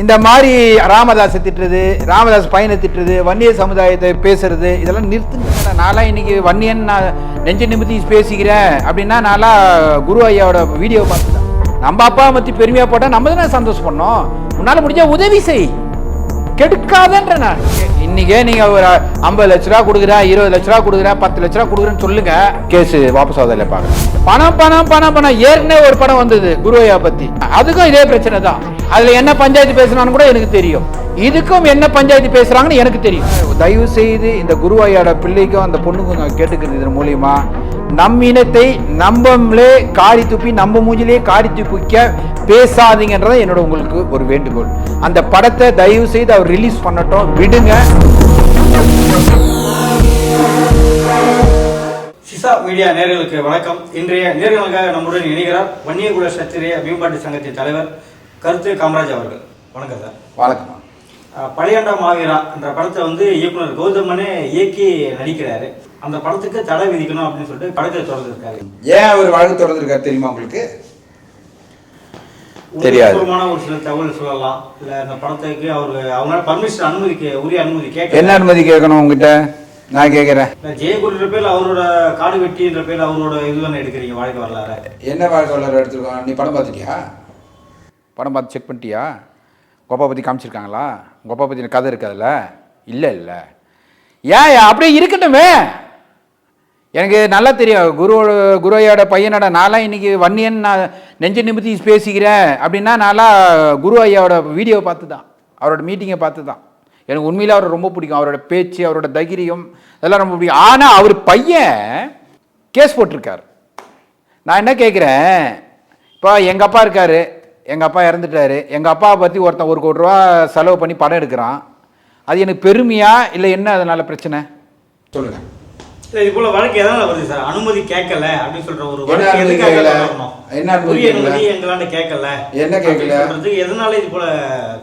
இந்த மாதிரி ராமதாஸ் திட்டுறது ராமதாஸ் பையனை திட்டுறது வன்னிய சமுதாயத்தை பேசுறது இதெல்லாம் நிறுத்துங்க நான்லாம் இன்னைக்கு வன்னியன் நான் நெஞ்ச நிமித்தி பேசிக்கிறேன் அப்படின்னா நான்லாம் குரு ஐயாவோட வீடியோ பார்த்துட்டேன். நம்ம அப்பா பற்றி பெருமையாக போட்டால் நம்ம தானே சந்தோஷப்படணும். உன்னால் முடிஞ்ச உதவி செய். கெடுக்காதன்ற நான். இன்னைக்கே நீங்கள் ஒரு ஐம்பது லட்ச ரூபா கொடுக்குறேன் இருபது லட்ச ரூபா கொடுக்குறேன் பத்து லட்ச ரூபா கொடுக்குறேன்னு சொல்லுங்க. கேஸ் வாபஸ் ஆகுதில்ல பாக்க பணம் பணம் பணம் பணம். ஏற்கனவே ஒரு படம் வந்தது குருவையா பத்தி. அதுக்கும் இதே பிரச்சனை தான். அதுல என்ன பஞ்சாயத்து பேசுனான்னு கூட எனக்கு தெரியும். இதுக்கும் என்ன பஞ்சாயத்து பேசுறாங்கன்னு எனக்கு தெரியும். தயவு செய்து இந்த குருவையோட பிள்ளைக்கும் அந்த பொண்ணுக்கும் நான் கேட்டுக்கிறது இதன் மூலியமா. நம் இனத்தை நம்பம்லே காரி துப்பி நம்ம மூஞ்சிலே காரி துப்பிக்க பேசாதீங்கன்றத என்னோட உங்களுக்கு ஒரு வேண்டுகோள். அந்த படத்தை தயவு செய்து அவர் ரிலீஸ் பண்ணட்டும். விடுங்க. சிசா மீடியா நேர்களுக்கு வணக்கம். இன்றைய நேர்களுக்காக நம்முடன் இணைகிறார் வன்னியகுல சத்திரிய மேம்பாட்டு சங்கத்தின் தலைவர் கருத்து காமராஜ் அவர்கள். வணக்கம் சார். வணக்கம். பழையாண்டா மாவீரா என்ற படத்தை வந்து இயக்குனர் கௌதமனே இயக்கி நடிக்கிறாரு. அந்த படத்துக்கு தடை விதிக்கணும் அப்படின்னு சொல்லிட்டு படத்தை திறந்திருக்காரு. ஏன் அவர் வழக்கு தொடர்ந்துருக்காரு தெரியுமா உங்களுக்கு? தெரியாது. ஒரு சில தகவல் சொல்லலாம். இல்ல அந்த படத்துக்கு அவரு அவங்களால பர்மிஷன் அனுமதிக்க உரிய அனுமதி கேட்க என்ன அனுமதி கேட்கணும் உங்ககிட்ட? நான் கேட்குறேன். ஜெயகுருன்ற பேர்ல அவரோட காடு வெட்டின்ற பேர்ல அவரோட இதுதானே எடுக்கிறீங்க வாழ்க்கை வரலாறு? என்ன வாழ்க்கை வரலாறு எடுத்துருக்கோம் நீ படம் பார்த்துட்டியா படம் பார்த்து செக் பண்ணிட்டியா? கோப்பா பற்றி காமிச்சிருக்காங்களா? கோப்பா பற்றின கதை இருக்காதுல்ல இல்லை இல்லை. ஏன் அப்படியே இருக்கட்டுமே. எனக்கு நல்லா தெரியும். குரு குருவையோட பையனோட நான்லாம் இன்றைக்கி வன்னியன் நான் நெஞ்ச நிமித்தி பேசிக்கிறேன் அப்படின்னா நான்லாம் குரு ஐயாவோட வீடியோ பார்த்து தான் அவரோட மீட்டிங்கை பார்த்து தான் எனக்கு உண்மையில் அவரை ரொம்ப பிடிக்கும். அவரோட பேச்சு அவரோட தைரியம் அதெல்லாம் ரொம்ப பிடிக்கும். ஆனால் அவர் பையன் கேஸ் போட்டிருக்கார். நான் என்ன கேட்குறேன் இப்போ எங்கள் அப்பா இருக்கார். எங்கள் அப்பா இறந்துட்டாரு. எங்கள் அப்பாவை பற்றி ஒருத்தன் ஒரு கோடி ரூபா செலவு பண்ணி படம் எடுக்கிறான். அது எனக்கு பெருமையா இல்லை என்ன அதனால பிரச்சனை? சொல்லுங்கள் இல்ல, இது போல வழக்கு எதனால வருது சார்? அனுமதி கேட்கல அப்படின்னு சொல்ற ஒரு என்ன வழக்கு எதுக்காக உரிய கேட்கல? அனுமதி கேட்கல? என்ன கேட்கல? அப்படின்னு சொல்றதுக்கு எதனால இது போல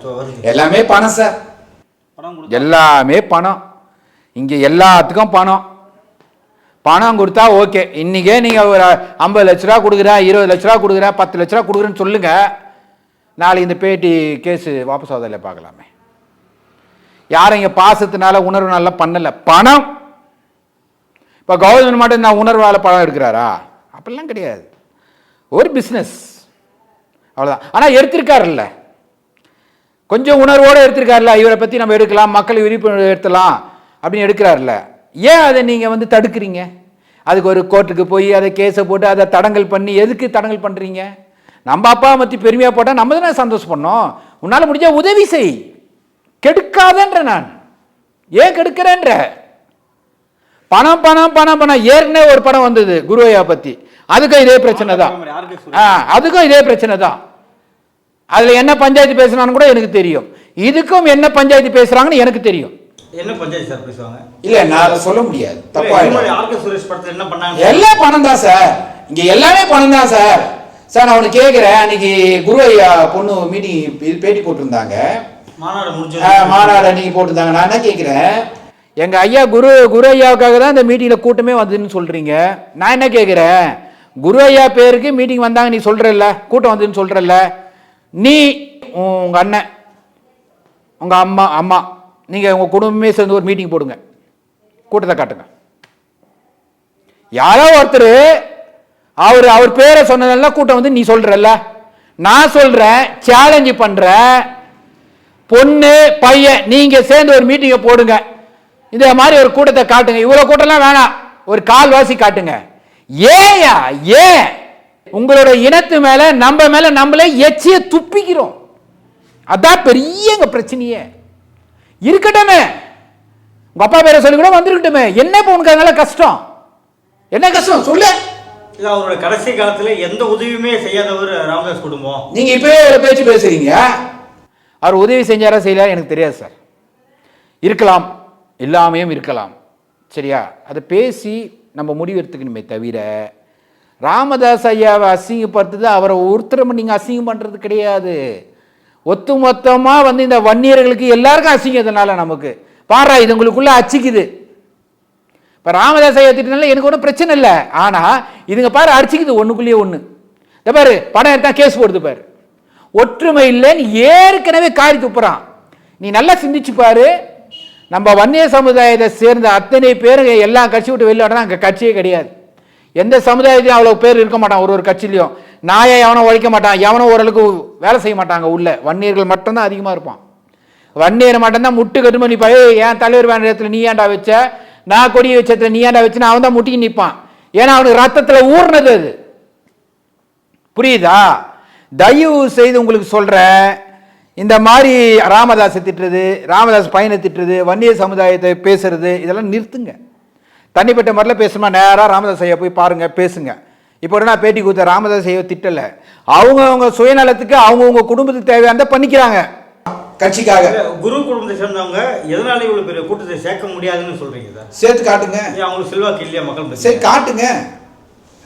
தொ- வருது? எல்லாமே பணம் சார். எல்லாமே பணம். இங்கே எல்லாத்துக்கும் பணம். பணம் கொடுத்தா ஓகே. இன்றைக்கே நீங்கள் ஒரு ஐம்பது லட்ச ரூபா கொடுக்குறேன் இருபது லட்ச ரூபா கொடுக்குறேன் பத்து லட்ச ரூபா கொடுக்குறேன்னு சொல்லுங்கள் நாளை இந்த பேட்டி கேஸு வாபஸ் ஆகுதில்ல பார்க்கலாமே. யாரும் இங்கே பாசத்தினால உணர்வுனால பண்ணலை. பணம்! இப்போ கவர்மெண்ட் மட்டும் நான் உணர்வால் பணம் எடுக்கிறாரா? அப்படிலாம் கிடையாது. ஒரு பிஸ்னஸ் அவ்வளோதான் ஆனால் எடுத்திருக்காருல்ல. கொஞ்சம் உணர்வோடு எடுத்திருக்காருல்ல. இவரை பற்றி நம்ம எடுக்கலாம் மக்கள் விழிப்புணர்வு எடுத்தலாம் அப்படின்னு எடுக்கிறாருல்ல. ஏன் அதை நீங்கள் வந்து தடுக்கிறீங்க? அதுக்கு ஒரு கோர்ட்டுக்கு போய் அதை கேஸை போட்டு அதை தடங்கல் பண்ணி எதுக்கு தடங்கல் பண்ணுறீங்க நம்ம அப்பா பற்றி பெருமையாக போட்டால் நம்ம தானே சந்தோஷப்படணும். உன்னால் முடிஞ்ச உதவி செய். கெடுக்காதன்ற நான். ஏன் கெடுக்கிறேன்ற? பணம் பணம் பணம் பணம். ஏற்கனவே ஒரு படம் வந்தது குருவையா பற்றி அதுக்கும் இதே பிரச்சனை தான்? ஆ அதுக்கும் இதே பிரச்சனை தான். அதுல என்ன பஞ்சாயத்து பேசுனான்னு கூட எனக்கு தெரியும். இதுக்கும் என்ன பஞ்சாயத்து பேசுறாங்கன்னு எனக்கு தெரியும். என்ன பஞ்சாயத்து சார் பேசுவாங்க? இல்ல நான் அதை சொல்ல முடியாது. இல்ல, ஆர்கே சுரேஷ் படத்துல என்ன பண்ணாங்க எல்லாம் பணம் தான் சார். இங்க எல்லாமே பணம் தான் சார். சார் நான் உனக்கு கேட்குறேன் அன்னைக்கு குரு ஐயா பொண்ணு மீட்டிங் பேட்டி போட்டிருந்தாங்க. மாநாடு அன்னைக்கு போட்டிருந்தாங்க. நான் என்ன கேட்குறேன் எங்க ஐயா குரு குரு ஐயாவுக்காக தான் இந்த மீட்டிங்ல கூட்டமே வந்ததுன்னு சொல்றீங்க. நான் என்ன கேட்குறேன் குரு ஐயா பேருக்கு மீட்டிங் வந்தாங்க நீ சொல்றல்ல. கூட்டம் வந்ததுன்னு சொல்றல்ல. நீ உங்க அண்ணன் உங்க அம்மா அம்மா நீங்க உங்க குடும்பமே சேர்ந்து ஒரு மீட்டிங் போடுங்க. கூட்டத்தை காட்டுங்க. யாரோ ஒருத்தர் அவர் அவர் பேரை சொன்னதெல்லாம் கூட்டம் வந்து நீ சொல்றல்ல? நான் சொல்றேன் சேலஞ்சு பண்ற பொண்ணு பையன் நீங்க சேர்ந்து ஒரு மீட்டிங்கை போடுங்க. இந்த மாதிரி ஒரு கூட்டத்தை காட்டுங்க. இவ்வளவு கூட்டம்லாம் வேணாம். ஒரு கால்வாசி காட்டுங்க. ஏயா ஏன்? உங்களோட இனத்து மேல நம்ம மேல நம்மளே எச்சிய துப்பிக்கிறோம். அதான் பெரிய எங்க பிரச்சனையே. இருக்கட்டுமே. உங்க அப்பா பேரை சொல்லி கூட வந்திருக்கட்டுமே. என்ன இப்போ உனக்கு அதனால கஷ்டம்? என்ன கஷ்டம்? சொல்லு. இல்ல அவரோட கடைசி காலத்துல எந்த உதவியுமே செய்யாதவர் ராமதாஸ் குடும்பம். நீங்க இப்பவே ஒரு பேச்சு பேசுறீங்க? அவர் உதவி செஞ்சாரா செய்யல எனக்கு தெரியாது சார். இருக்கலாம். இல்லாமையும் இருக்கலாம். சரியா? அதை பேசி நம்ம முடிவெடுத்துக்கணுமே தவிர ராமதாஸ் ஐயாவை அசிங்கப்படுத்துது அவரை ஒருத்தர் நீங்க அசிங்கம் பண்றது கிடையாது. ஒத்து மொத்தமா வந்து இந்த வன்னியர்களுக்கு எல்லாருக்கும் அசிங்கம் இதனால நமக்கு. பாரா இது உங்களுக்குள்ள அச்சிக்குது. இப்போ ராமதாசை ஏற்றிட்டனால எனக்கு ஒன்றும் பிரச்சனை இல்லை. ஆனால் இதுங்க பாரு அடிச்சிக்குது ஒன்றுக்குள்ளேயே ஒன்று இந்த பாரு படம் எடுத்தால் கேஸ் போடுது பாரு. ஒற்றுமை இல்லைன்னு ஏற்கனவே காரி துப்புறான். நீ நல்லா சிந்திச்சு பாரு. நம்ம வன்னிய சமுதாயத்தை சேர்ந்த அத்தனை பேரும் எல்லா கட்சி விட்டு வெளில வரனா அங்கே கட்சியே கிடையாது. எந்த சமுதாயத்தையும் அவ்வளோ பேர் இருக்க மாட்டான் ஒரு ஒரு கட்சியிலையும். நாயை எவனும் உழைக்க மாட்டான் எவனும் ஓரளவுக்கு வேலை செய்ய மாட்டாங்க உள்ள. வன்னியர்கள் மட்டும்தான் அதிகமாக இருப்பான். வன்னியர் மட்டும்தான் முட்டு கட்டுமணி நிப்பா ஏன் தலைவர் வேண்ட இடத்துல நீ ஏன்டா வச்ச? நான் கொடியை வச்ச நீ ஏன்டா வச்சுன்னு அவன் தான் முட்டிக்கு நிற்பான் ஏன்னா அவனுக்கு ரத்தத்தில் ஊர்னது அது. புரியுதா? தயவு செய்து உங்களுக்கு சொல்கிறேன் இந்த மாதிரி ராமதாஸை திட்டுறது ராமதாஸ் பையனை திட்டுறது வன்னிய சமுதாயத்தை பேசுறது இதெல்லாம் நிறுத்துங்க. தனிப்பட்ட முறையில் பேசணுமா நேராக ராமதாஸ் ஐயா போய் பாருங்கள் பேசுங்க. இப்போ நான் பேட்டி கொடுத்த ராமதாஸ் ஐயா திட்டலை. அவங்கவுங்க சுயநலத்துக்கு அவங்கவுங்க குடும்பத்துக்கு தேவையானதை பண்ணிக்கிறாங்க. கட்சிக்காக. குரு குடும்பத்தை சேர்ந்தவங்க எதனால இவ்வளவு பெரிய கூட்டத்தை சேர்க்க முடியாதுன்னு சொல்றீங்க சார்? சேர்த்து காட்டுங்க. அவங்களுக்கு செல்வாக்கு இல்லையா மக்கள்? சரி காட்டுங்க.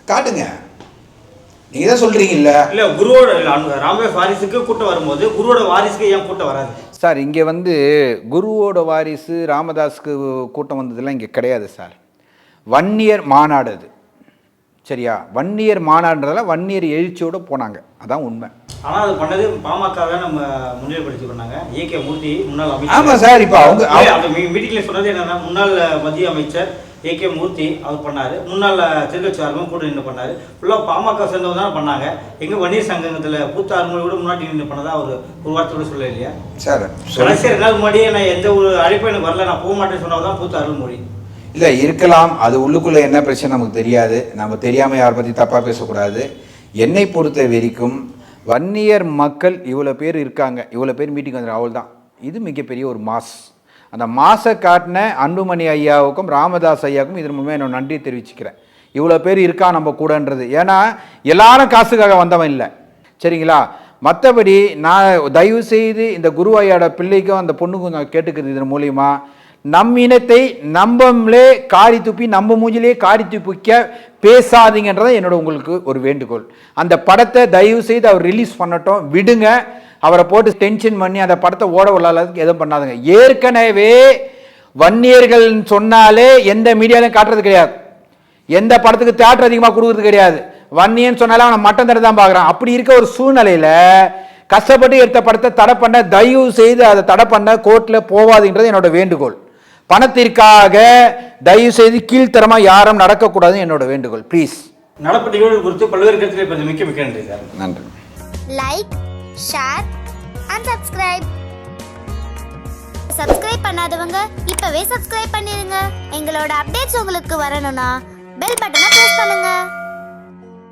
காட்டுங்க. நீங்க தான் சொல்றீங்கல்ல. இல்ல குருவோட ராமதாஸ் வாரிசுக்கு கூட்டம் வரும்போது குருவோட வாரிசுக்கு ஏன் கூட்டம் வராது? சார் இங்கே வந்து குருவோட வாரிசு ராமதாஸுக்கு கூட்டம் வந்ததெல்லாம் இங்கே கிடையாது சார். வன்னியர் மாநாடு அது. சரியா? வன்னியர் மாநாடுன்றதால வன்னியர் எழுச்சியோடு போனாங்க. அதான் உண்மை. ஆனா அது பண்ணது பாமக தான் நம்ம முன்னிலைப்படுத்தி பண்ணாங்க ஏ. கே. மூர்த்தி முன்னாள் ஆமா சார் இப்போ அவங்க அந்த மீ- மீட்டிங்ல சொன்னது என்னன்னா முன்னாள் மத்திய அமைச்சர் ஏ. கே. மூர்த்தி அவர் பண்ணாரு. முன்னாள் திருக்கட்சியாரும் கூட நின்று பண்ணாரு. ஃபுல்லா பாமக சேர்ந்தவங்க தான் பண்ணாங்க. எங்க வன்னியர் சங்கத்துல பூத்த அருமொழி கூட முன்னாடி நின்று பண்ணதா ஒரு ஒரு வார்த்தையோட சொல்ல இல்லையா? சார் கடைசி ரெண்டு நாள் முன்னாடியே நான் எந்த ஒரு அழைப்பும் எனக்கு வரல. நான் போக மாட்டேன்னு சொன்னதான் பூத்த அருள்மொழி இல்ல இருக்கலாம். அது உள்ளுக்குள்ள என்ன பிரச்சனை நமக்கு தெரியாது. நம்ம தெரியாம யாரை பத்தி தப்பா பேசக்கூடாது. என்னை பொறுத்த வரைக்கும் வன்னியர் மக்கள் இவ்வளோ பேர் இருக்காங்க. இவ்வளோ பேர் மீட்டிங் வந்துடும் அவள் தான் இது மிகப்பெரிய ஒரு மாஸ். அந்த மாசை காட்டின அன்புமணி ஐயாவுக்கும் ராமதாஸ் ஐயாவுக்கும் இதன் மூலமாக என்னோட நன்றி தெரிவிச்சுக்கிறேன். இவ்வளோ பேர் இருக்கா நம்ம கூடன்றது. ஏன்னா எல்லாரும் காசுக்காக வந்தவன் இல்லை. சரிங்களா? மற்றபடி நான் தயவு செய்து இந்த குரு ஐயாவோட பிள்ளைக்கும் அந்த பொண்ணுக்கும் நான் கேட்டுக்கிறது இதன் மூலியமாக நம் இனத்தை நம்பம்லே காரி துப்பி நம்ம மூஞ்சிலே காரி துப்பிக்க பேசாதீங்கன்றதான் என்னோட உங்களுக்கு ஒரு வேண்டுகோள். அந்த படத்தை தயவு செய்து அவர் ரிலீஸ் பண்ணட்டும் விடுங்க. அவரை போட்டு டென்ஷன் பண்ணி அந்த படத்தை ஓட விடாததுக்கு எதுவும் பண்ணாதுங்க. ஏற்கனவே வன்னியர்கள் சொன்னாலே எந்த மீடியாலையும் காட்டுறது கிடையாது. எந்த படத்துக்கு தேட்டர் அதிகமாக கொடுக்குறது கிடையாது. வன்னியன்னு சொன்னாலே அவனை மட்டம் தடை தான் பார்க்குறான். அப்படி இருக்க ஒரு சூழ்நிலையில் கஷ்டப்பட்டு எடுத்த படத்தை தடை பண்ண தயவு செய்து அதை தடை பண்ண கோர்ட்டில் போவாதுன்றது என்னோட வேண்டுகோள். பணத்திற்காக தயவு செய்து கீழ்த்தரமாக யாரும் நடக்கக்கூடாதுன்னு என்னோட வேண்டுகோள். ப்ளீஸ் நடப்பு நிகழ்வு குறித்து பல்வேறு கருத்துக்களை பற்றி மிக்க மிக்க நன்றி சார். நன்றி. Like share and subscribe subscribe பண்ணாதவங்க இப்பவே சப்ஸ்கிரைப் பண்ணிருங்க. எங்களோட அப்டேட்ஸ் உங்களுக்கு வரணும்னா பெல் பட்டனை பிரஸ் பண்ணுங்க.